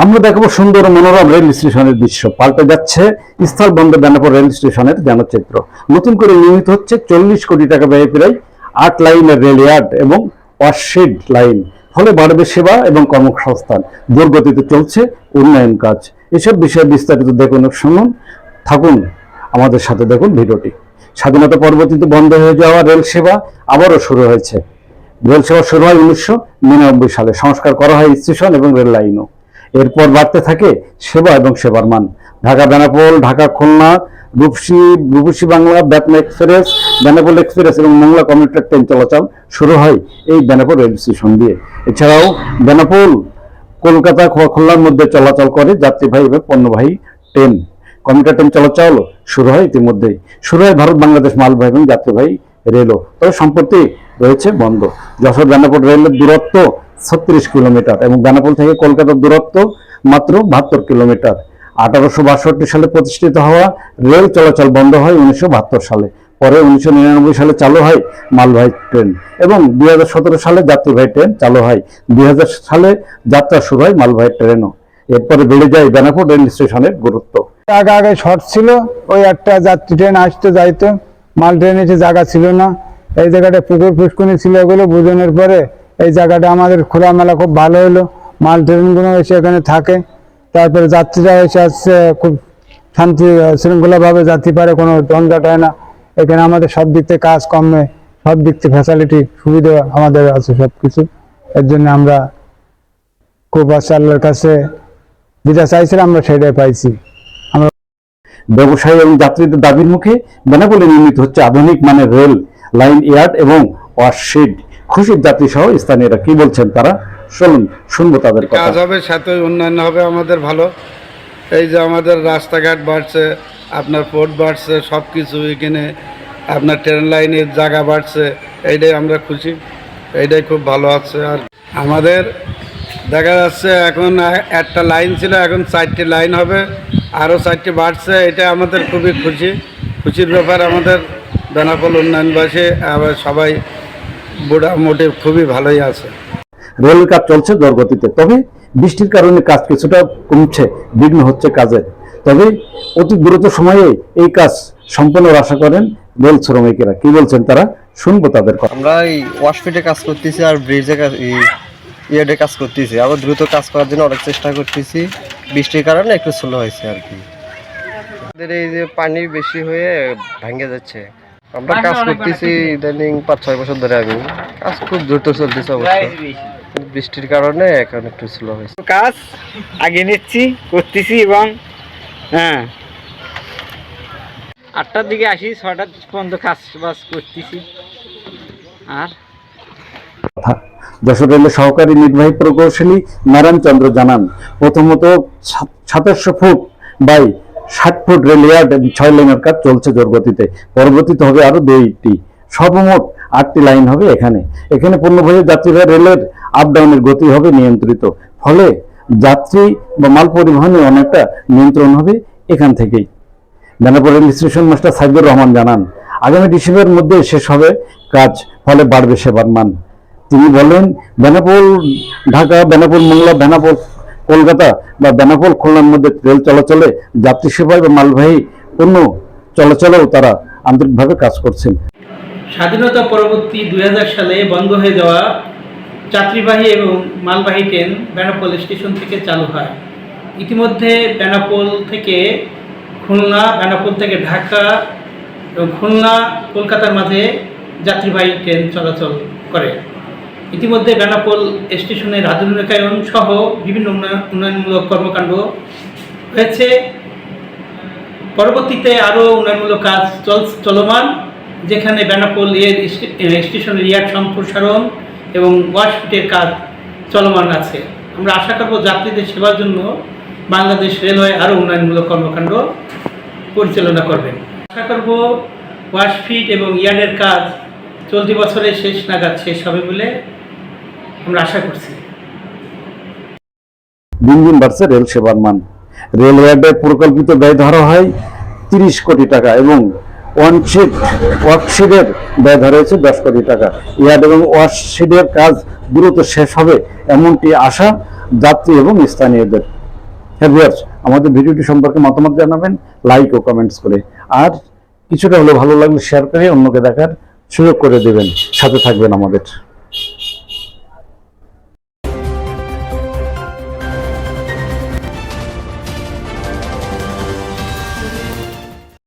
আমরা দেখাবো সুন্দর মনোরম রেল স্টেশনের দৃশ্য। পাল্টে যাচ্ছে স্থল স্থলবন্দর বেনাপুর রেল স্টেশনের জনচিত্র নতুন করে নির্মিত হচ্ছে চল্লিশ কোটি টাকা ব্যয়ে প্রায় আট লাইনের রেল ইয়ার্ড এবং ওয়াশিড লাইন। ফলে বাড়বে সেবা এবং কর্মসংস্থান। দুর্গতিতে চলছে উন্নয়ন কাজ। এসব বিষয়ে বিস্তারিত দেখুন, শুনুন, থাকুন। আমাদের সাথে দেখুন ভিডিওটি। স্বাধীনতা পরবর্তীতে বন্ধ হয়ে যাওয়া রেল সেবা আবারও শুরু হয়েছে। রেল সেবা শুরু হয় উনিশশো নিরানব্বই সালে। সংস্কার করা হয় স্টেশন এবং রেল লাইনও। এরপর বাড়তে থাকে সেবা এবং সেবার মান। ঢাকা বেনাপোল, ঢাকা খুলনা, রূপসী রূপসী বাংলা, বেতনা এক্সপ্রেস, বেনাপোল এক্সপ্রেস এবং মংলা কমিউটার ট্রেন চলাচল শুরু হয় এই বেনাপোল রেল স্টেশন দিয়ে। এছাড়াও বেনাপোল কলকাতা খুলনার মধ্যে চলাচল করে যাত্রীবাহী এবং পণ্যবাহী ট্রেন। কমিউটার ট্রেন চলাচল শুরু হয় ইতিমধ্যেই। শুরু হয় ভারত বাংলাদেশ মালবাহী এবং যাত্রীবাহী রেলও। তবে সম্প্রতি রয়েছে বন্ধ। যশোর বেনাপোল রেলের দূরত্ব ছত্রিশ কিলোমিটার এবং বেনাপোল থেকে কলকাতার দূরত্ব মাত্র বাহাত্তর কিলোমিটার। আঠারোশো বাষট্টি সালে প্রতিষ্ঠিত হওয়া রেল চলাচল বন্ধ হয় উনিশশো বাহাত্তর সালে। পরে উনিশশো নিরানব্বই সালে চালু হয় মালবাহী ট্রেন এবং দু হাজার সতেরো সালে যাত্রীবাহী ট্রেন চালু হয়। দুই হাজার সালে যাত্রা শুরু হয় মালবাহী ট্রেনও। এরপরে বেড়ে যায় বেনাপুর রেল স্টেশনের গুরুত্ব। আগে আগে শর্ট ছিল, ওই একটা যাত্রী ট্রেন আসতে যাইতো, মাল ট্রেন এসে জায়গা ছিল না। এই জায়গাটা পুকুর ফুসকুনি ছিল এগুলো বুঝনের পরে এই জায়গাটা আমাদের খোলামেলা খুব ভালো হলো। মাল ট্রেনগুলো এসে এখানে থাকে। তারপরে যাত্রীরা এসে আসছে, খুব শান্তি শৃঙ্খলাভাবে যাত্রী পারে, কোনো দ্বন্দ্বট হয় না। এখানে আমাদের সব দিক থেকে কাজ কমে, সব দিক থেকে ফ্যাসিলিটি সুবিধা আমাদের আছে সব কিছু এর জন্য আমরা খুব আল্লাহর কাছে যেটা চাইছিলাম আমরা সেটাই পাইছি। ব্যবসায়ী এবং যাত্রীদের দাবির মুখে বেনাপোলে নির্মিত হচ্ছে আধুনিক মানের রেল। লাইন ইয়ার্ড এবং ওয়াশিড খুশির যাত্রী সহ স্থানীয়রা কি বলছেন তারা? শুনুন শুনব তাদের কাজ হবে, সাথে উন্নয়ন হবে, আমাদের ভালো। এই যে আমাদের রাস্তাঘাট বাড়ছে, আপনার পোর্ট বাড়ছে সব কিছু এখানে আপনার ট্রেন লাইনের জায়গা বাড়ছে, এইটাই আমরা খুশি। এইটাই খুব ভালো আছে। আর আমাদের দেখা যাচ্ছে এখন একটা লাইন ছিল, এখন চারটি লাইন হবে, আরও চারটি বাড়ছে, এটা আমাদের খুবই খুশি। খুশির ব্যাপার আমাদের বেনাপোল উন্নয়নবাসী আবার সবাই মোটামুটি খুবই ভালোই আছে। রেল কাজ চলছে দরগতিতে তবে বৃষ্টির কারণে কাজ কিছুটা কমছে বিঘ্ন হচ্ছে কাজের। তবে অতি দ্রুত সময়ে এই কাজ সম্পূর্ণ আশা করেন রেল শ্রমিকেরা। কি বলছেন তারা? শুনব তাদের কথা। আমরা এই ওয়াশফিটে কাজ করতেছি আর ব্রিজে ইয়েডে কাজ করতেছি। আবার দ্রুত কাজ করার জন্য অনেক চেষ্টা করতেছি। বৃষ্টির কারণে একটু স্লো হয়েছে আর কি। আমাদের এই যে পানি বেশি হয়ে ভেঙে যাচ্ছে। আমরা কাজ করতেছি ইদানিং পাঁচ ছয় বছর ধরে আমি কাজ খুব দ্রুত চলতেছে অবশ্য। বৃষ্টির কারণে এখন একটু স্লো হয়েছে। কাজ আগে নিচ্ছি করতেছি এবং হ্যাঁ। আটটার দিকে আসি ছটার পর্যন্ত কাজ বাজ করতেছি। আর? যশোর রেলের সহকারী নির্বাহী প্রকৌশলী নারায়ণ চন্দ্র জানান প্রথমত সাতাশশো ফুট বাই ষাট ফুট রেল ইয়ার্ড এবং ছয় লাইনের কাজ চলছে জোরগতিতে। পরবর্তীতে হবে আরও দুইটি। সর্বমোট আটটি লাইন হবে এখানে। এখানে পণ্যবাহী যাত্রীরা রেলের আপ ডাউনের গতি হবে নিয়ন্ত্রিত। ফলে যাত্রী বা মাল পরিবহনে অনেকটা নিয়ন্ত্রণ হবে এখান থেকেই। Benapur rail station master Saidur Rahman জানান, আগামী ডিসেম্বরের মধ্যে শেষ হবে কাজ, ফলে বাড়বে সেবার মান। তিনি বলেন, বেনাপোল ঢাকা, বেনাপোল, মোংলা, বেনাপোল কলকাতা বা বেনাপোল খুলনার মধ্যে রেল চলাচলে যাত্রী সেবা বা মালবাহী পণ্য চলাচলেও তারা আন্তরিকভাবে কাজ করছেন। স্বাধীনতা পরবর্তী দুই হাজার সালে বন্ধ হয়ে যাওয়া যাত্রীবাহী এবং মালবাহী ট্রেন বেনাপোল স্টেশন থেকে চালু হয়। ইতিমধ্যে বেনাপোল থেকে খুলনা, বেনাপোল থেকে ঢাকা এবং খুলনা, কলকাতার মাঝে যাত্রীবাহী ট্রেন চলাচল করে। ইতিমধ্যে বেনাপোল স্টেশনের আধুনিকায়ন সহ বিভিন্ন উন্নয়নমূলক কর্মকাণ্ড হয়েছে। পরবর্তীতে আরও উন্নয়নমূলক কাজ চল চলমান, যেখানে বেনাপোল এর স্টেশনের ইয়ার্ড সম্প্রসারণ এবং ওয়াশফিটের কাজ চলমান আছে। আমরা আশা করব যাত্রীদের সেবার জন্য বাংলাদেশ রেলওয়ে আরও উন্নয়নমূলক কর্মকাণ্ড পরিচালনা করবেন আশা করব ওয়াশফিট এবং ইয়ার্ডের কাজ চলতি বছরের শেষ নাগাদ শেষ হবে বলে আমরা আশা করছি। দিন দিন বাড়ছে রেল সেবার মান। রেল ইয়ার্ডে পরিকল্পিত ব্যয় ধরা হয় তিরিশ কোটি টাকা এবং ওয়ানশিট ওয়ার্কশিটের ব্যয় ধরা হয়েছে দশ কোটি টাকা। ইয়ার্ড এবং ওয়ার্কশিটের কাজ দ্রুত শেষ হবে এমনটি আশা যাত্রী এবং স্থানীয়দের। হ্যাঁ আমাদের ভিডিওটি সম্পর্কে মতামত জানাবেন, লাইক ও কমেন্টস করে। আর কিছুটা হলেও ভালো লাগলে শেয়ার করে অন্যকে দেখার সুযোগ করে দেবেন। সাথে থাকবেন আমাদের।